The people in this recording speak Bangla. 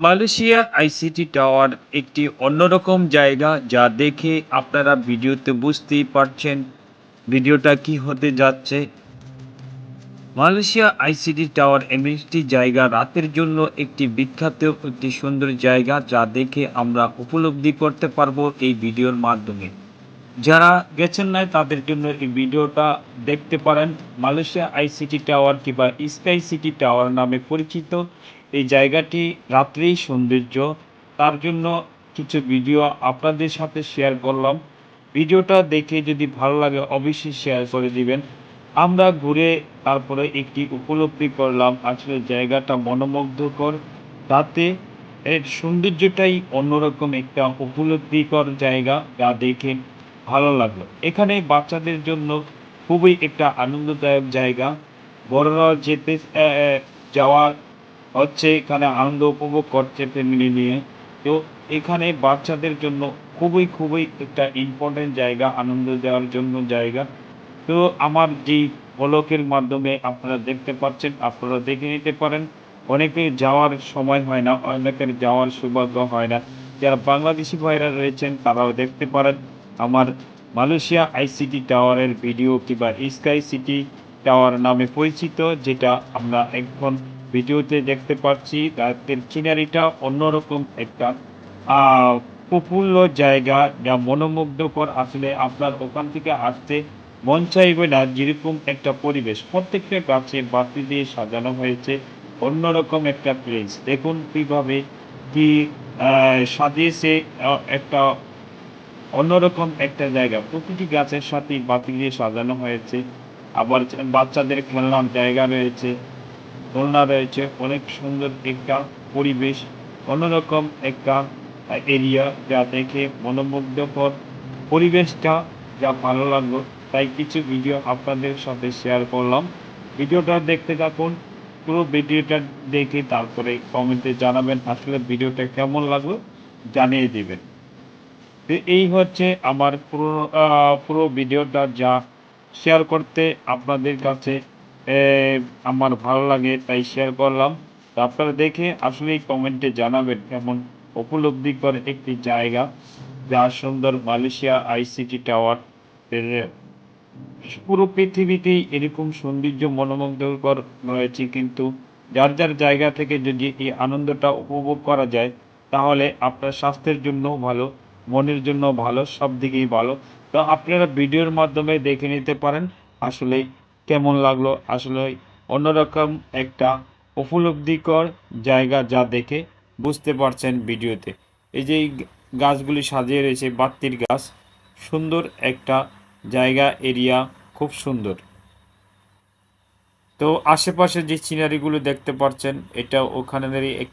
মালয়েশিয়া আইসিটি টাওয়ার একটি অন্যরকম জায়গা যা দেখে আপনারা ভিডিওতে বুঝতেই পারছেন ভিডিওটা কি হতে যাচ্ছে। মালয়েশিয়া আইসিটি টাওয়ার এমন একটি জায়গা রাতের জন্য একটি বিখ্যাত, একটি সুন্দর জায়গা যা দেখে আমরা উপলব্ধি করতে পারব এই ভিডিওর মাধ্যমে। যারা গেছেন নাই তাদের জন্য এই ভিডিওটা দেখতে পারেন। মালয়েশিয়া আইসিটি টাওয়ার কিংবা স্কাই সিটি টাওয়ার নামে পরিচিত। এই জায়গাটি রাত্রেই সৌন্দর্য। তার জন্য কিছু ভিডিও আপনাদের সাথে শেয়ার করলাম। ভিডিওটা দেখে যদি ভালো লাগে অবশ্যই শেয়ার করে দিবেন। আমরা ঘুরে তারপরে একটি উপলব্ধি করলাম আসলে জায়গাটা মনোমুগ্ধকর। তাতে এর সৌন্দর্যটাই অন্যরকম একটা উপলব্ধিকর জায়গা যা দেখে ভালো লাগল। এখানে বাচ্চাদের জন্য খুবই একটা আনন্দদায়ক জায়গা। বড়রা যেতে আহ, আহ, যাওয়া হচ্ছে এখানে আনন্দ উপভোগ করছে ফ্যামিলি নিয়ে। তো এখানে বাচ্চাদের জন্য খুবই খুবই একটা ইম্পর্টেন্ট জায়গা, আনন্দ দেওয়ার জন্য জায়গা। তো আমার যেই ফলকের মাধ্যমে আপনারা দেখতে পাচ্ছেন, আপনারা দেখে নিতে পারেন। অনেকের যাওয়ার সময় হয় না, অনেকের যাওয়ার সৌভাগ্য হয় না। যারা বাংলাদেশি ভাইরা রয়েছেন, তারাও দেখতে পারেন। আমার মালয়েশিয়া আইসিটি টাওয়ারের ভিডিও কিংবা স্কাই সিটি টাওয়ার নামে পরিচিত, যেটা আমরা এখন ভিডিওতে দেখতে পাচ্ছি রাতের সিনারিটা অন্যরকম একটা প্রফুল্ল জায়গা যা মনোমুগ্ধকর। আসলে আপনার ওখান থেকে আসতে মন চাইবে না, যেরকম একটা পরিবেশ। প্রত্যেকটা গাছে বাতি দিয়ে সাজানো হয়েছে, অন্যরকম একটা প্লেস দেখুন কীভাবে কি সাজিয়েছে একটা অন্যরকম একটা জায়গা। প্রতিটি গাছের সাথে বাতি দিয়ে সাজানো হয়েছে। আবার বাচ্চাদের খেলনার জায়গা রয়েছে। দোলনা রয়েছে অনেক সুন্দর একটা পরিবেশ, অন্যরকম একটা এরিয়া যা দেখে মনোমুগ্ধকর। পরিবেশটা যা ভালো লাগল, তাই কিছু ভিডিও আপনাদের সাথে শেয়ার করলাম। ভিডিওটা দেখতে থাকুন, পুরো ভিডিওটা দেখে তারপরে কমেন্টে জানাবেন আসলে ভিডিওটা কেমন লাগল, জানিয়ে দেবেন। তো এই হচ্ছে আমার পুরো পুরো ভিডিওটা যা শেয়ার করতে আপনাদের কাছে আমার ভালো লাগে, তাই শেয়ার করলাম। তো আপনারা দেখে আসলেই কমেন্টে জানাবেন কেমন উপলব্ধি করে একটি জায়গা যা সুন্দর মালয়েশিয়া আইসিটি টাওয়ার পুরো পৃথিবীতেই এরকম সৌন্দর্য মনোমুগ্ধকর রয়েছে কিন্তু যার যার জায়গা থেকে যদি এই আনন্দটা উপভোগ করা যায়, তাহলে আপনার স্বাস্থ্যের জন্য ভালো, মনের জন্য ভালো সব দিকেই ভালো। তো আপনারা ভিডিওর মাধ্যমে দেখে নিতে পারেন আসলে কেমন লাগল? আসলে অন্যরকম একটা উপলব্ধিকর জায়গা যা দেখে বুঝতে পারছেন ভিডিওতে। এই যে গাছগুলি সাজিয়ে রয়েছে, বাত্তির গাছ, সুন্দর একটা জায়গা, এরিয়া খুব সুন্দর। তো আশেপাশে যে সিনারিগুলো দেখতে পাচ্ছেন, এটা ওখানেরই একটা